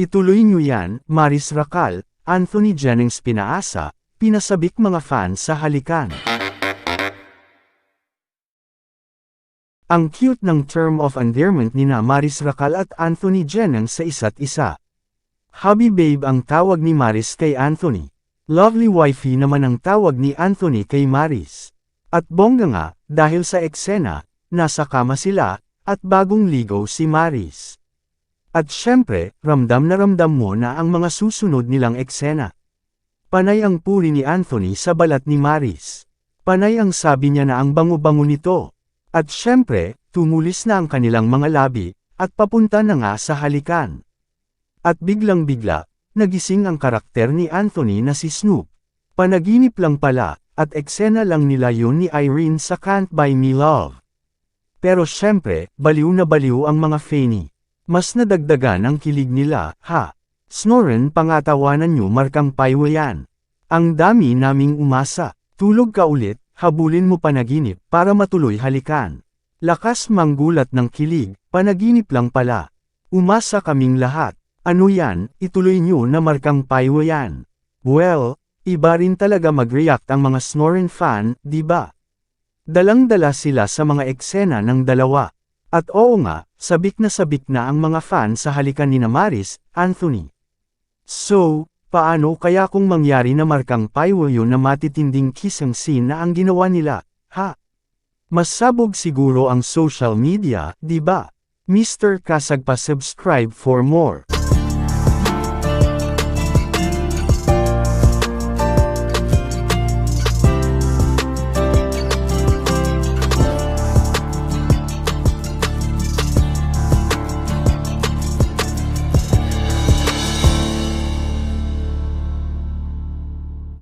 Ituloy nyo yan, Maris Racal, Anthony Jennings pinaasa, pinasabik mga fans sa halikan. Ang cute ng term of endearment ni na Maris Racal at Anthony Jennings sa isa't isa. Hubby babe ang tawag ni Maris kay Anthony. Lovely wifey naman ang tawag ni Anthony kay Maris. At bongga nga, dahil sa eksena, nasa kama sila, at bagong ligaw si Maris. At syempre, ramdam na ramdam mo na ang mga susunod nilang eksena. Panay ang puri ni Anthony sa balat ni Maris. Panay ang sabi niya na ang bango-bango nito. At syempre, tumulis na ang kanilang mga labi, at papunta na nga sa halikan. At biglang-bigla, nagising ang karakter ni Anthony na si Snoop. Panaginip lang pala, at eksena lang nila yun ni Irene sa Can't Buy Me Love. Pero syempre, baliw na baliw ang mga Fanny. Mas nadagdagan ang kilig nila, ha? Snoren pangatawanan nyo markang paywa yan. Ang dami naming umasa. Tulog ka ulit, habulin mo panaginip para matuloy halikan. Lakas manggulat ng kilig, panaginip lang pala. Umasa kaming lahat. Ano yan, ituloy nyo na markang paywa yan. Well, iba rin talaga mag-react ang mga Snoren fan, di ba? Dalang-dala sila sa mga eksena ng dalawa. At oo nga, sabik na sabik na ang mga fan sa halikan ni Maris, Anthony. So, paano kaya kung mangyari na markang paywa yun na matitinding kissing scene na ang ginawa nila, ha? Mas sabog siguro ang social media, di ba? Mr. Kasag pa subscribe for more.